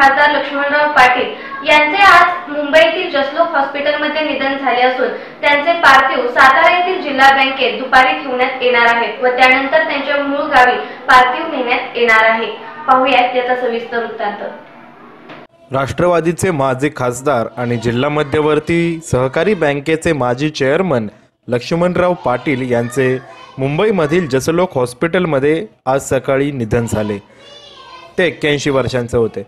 खासदार लक्ष्मणराव पाटील यांचे आज मुंबईतील जसलोक हॉस्पिटलमध्ये निधन झाले असून त्यांचे पार्थिव सातारा येथील जिल्हा बँकेत दुपारी ठेवण्यात येणार आहे व त्यानंतर त्यांच्या मूळ गावी पार्थिव नेण्यात येणार आहे. पाहुयात याचा सविस्तर वृत्तांत. राष्ट्रवादीचे माजी खासदार आणि जिल्हा मध्यवर्ती सहकारी बँकेचे माजी चेअरमन लक्ष्मणराव पाटील यांचे मुंबईमधील जसलोक हॉस्पिटलमध्ये आज सकाळी निधन झाले. ते एक्क्याऐंशी वर्षांचे होते.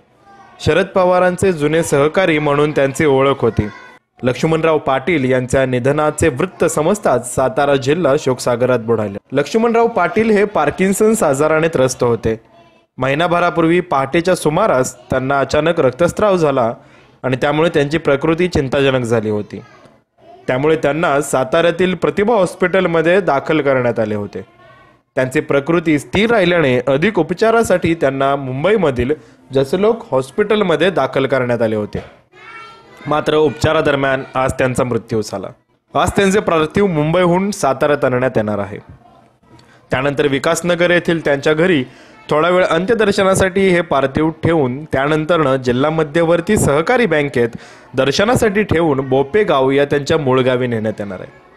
शरद पवारांचे जुने सहकारी म्हणून त्यांची ओळख होती. लक्ष्मणराव पाटील यांच्या निधनाचे वृत्त समजताच सातारा जिल्हा शोकसागरात बुडाले. लक्ष्मणराव पाटील हे पार्किन्सन्स आजाराने त्रस्त होते. महिनाभरापूर्वी पहाटेच्या सुमारास त्यांना अचानक रक्तस्राव झाला आणि त्यामुळे त्यांची प्रकृती चिंताजनक झाली होती. त्यामुळे त्यांना साताऱ्यातील प्रतिभा हॉस्पिटलमध्ये दाखल करण्यात आले होते. त्यांची प्रकृती स्थिर राहिल्याने अधिक उपचारासाठी त्यांना मुंबईमधील जसलोक हॉस्पिटलमध्ये दाखल करण्यात आले होते. मात्र उपचारादरम्यान आज त्यांचा मृत्यू झाला. आज त्यांचे पार्थिव मुंबईहून साताऱ्यात आणण्यात येणार आहे. त्यानंतर विकासनगर येथील त्यांच्या घरी थोडा वेळ अंत्यदर्शनासाठी हे पार्थिव ठेवून त्यानंतरनं जिल्हा मध्यवर्ती सहकारी बँकेत दर्शनासाठी ठेवून बोपेगाव या त्यांच्या मूळ गावी नेण्यात येणार आहे.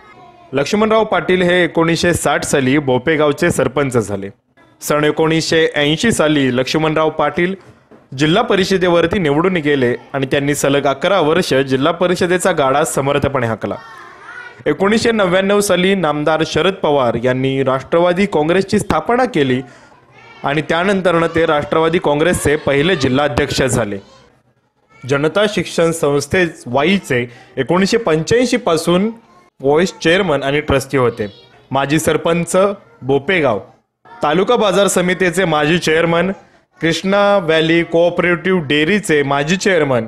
लक्ष्मणराव पाटील हे एकोणीसशे साठ साली बोपेगावचे सरपंच झाले. सन एकोणीसशे ऐंशी साली लक्ष्मणराव पाटील जिल्हा परिषदेवरती निवडून गेले आणि त्यांनी सलग अकरा वर्ष जिल्हा परिषदेचा गाडा समर्थपणे हाकला. एकोणीसशे नव्याण्णव साली नामदार शरद पवार यांनी राष्ट्रवादी काँग्रेसची स्थापना केली आणि त्यानंतरनं ते राष्ट्रवादी काँग्रेसचे पहिले जिल्हाध्यक्ष झाले. जनता शिक्षण संस्थे वाईचे एकोणीसशे पंच्याऐंशीपासून व्हॉइस चेअरमन आणि ट्रस्टी होते. माजी सरपंच बोपेगाव. तालुका बाजार समितीचे माजी चेअरमन कृष्णा व्हॅली कोऑपरेटिव्ह डेअरीचे माजी चेअरमन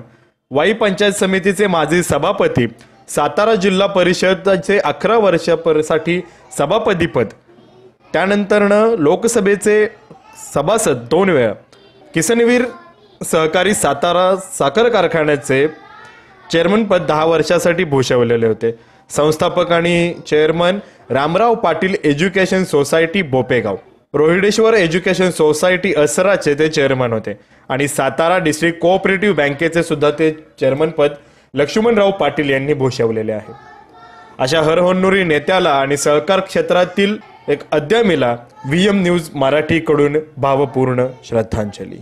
वाई पंचायत समितीचे माजी सभापती सातारा जिल्हा परिषदेचे अकरा वर्षासाठी सभापतीपद. त्यानंतरनं लोकसभेचे सभासद दोन वेळा. किसनवीर सहकारी सातारा साखर कारखान्याचे चेअरमनपद दहा वर्षासाठी भूषवलेले होते. संस्थापक आणि chairman Ramrao Patil education society Bopegaon. Rohideshwar education society असराचे ते चेअरमन होते. आणि सातारा डिस्ट्रिक्ट कोऑपरेटिव्ह बँकेचे सुद्धा ते चेअरमनपद लक्ष्मणराव पाटील यांनी भूषवलेले आहे. अशा हरहोन्नुरी नेत्याला आणि सहकार क्षेत्रातील एक अद्यमीला व्ही एम न्यूज मराठीकडून भावपूर्ण श्रद्धांजली.